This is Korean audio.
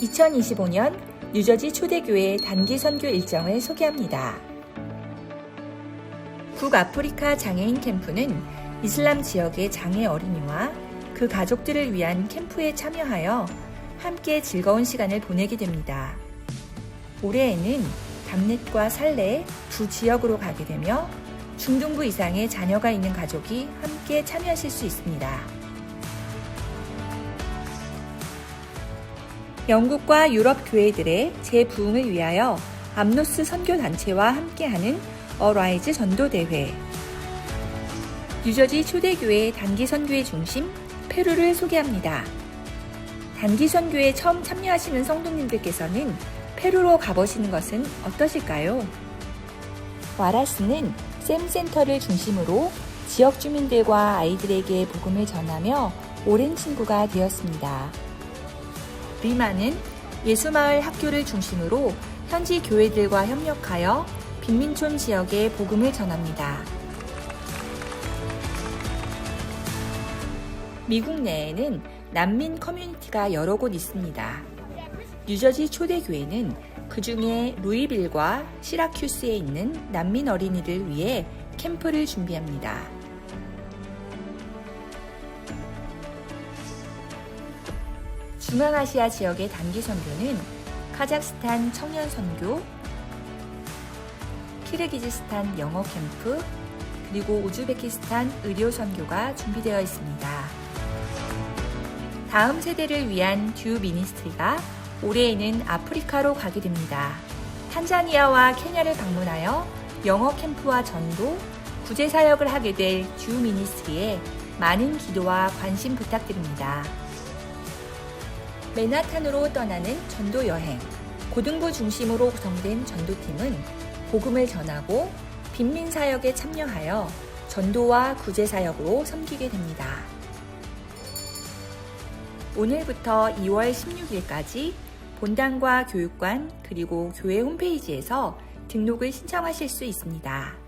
2025년 뉴저지 초대교회 단기 선교 일정을 소개합니다. 북아프리카 장애인 캠프는 이슬람 지역의 장애 어린이와 그 가족들을 위한 캠프에 참여하여 함께 즐거운 시간을 보내게 됩니다. 올해에는 담넷과 살레 두 지역으로 가게 되며 중등부 이상의 자녀가 있는 가족이 함께 참여하실 수 있습니다. 영국과 유럽 교회들의 재부흥을 위하여 암노스 선교단체와 함께하는 어라이즈 전도대회 뉴저지 초대교회 단기 선교의 중심 페루를 소개합니다. 단기 선교에 처음 참여하시는 성도님들께서는 페루로 가보시는 것은 어떠실까요? 와라스는 샘센터를 중심으로 지역 주민들과 아이들에게 복음을 전하며 오랜 친구가 되었습니다. 리마는 예수마을 학교를 중심으로 현지 교회들과 협력하여 빈민촌 지역에 복음을 전합니다. 미국 내에는 난민 커뮤니티가 여러 곳 있습니다. 뉴저지 초대교회는 그 중에 루이빌과 시라큐스에 있는 난민 어린이를 위해 캠프를 준비합니다. 중앙아시아 지역의 단기 선교는 카자흐스탄 청년 선교, 키르기즈스탄 영어 캠프, 그리고 우즈베키스탄 의료 선교가 준비되어 있습니다. 다음 세대를 위한 듀 미니스트리가 올해에는 아프리카로 가게 됩니다. 탄자니아와 케냐를 방문하여 영어 캠프와 전도, 구제 사역을 하게 될 듀 미니스트리에 많은 기도와 관심 부탁드립니다. 맨하탄으로 떠나는 전도 여행. 고등부 중심으로 구성된 전도팀은 복음을 전하고 빈민 사역에 참여하여 전도와 구제 사역으로 섬기게 됩니다. 오늘부터 2월 16일까지 본당과 교육관 그리고 교회 홈페이지에서 등록을 신청하실 수 있습니다.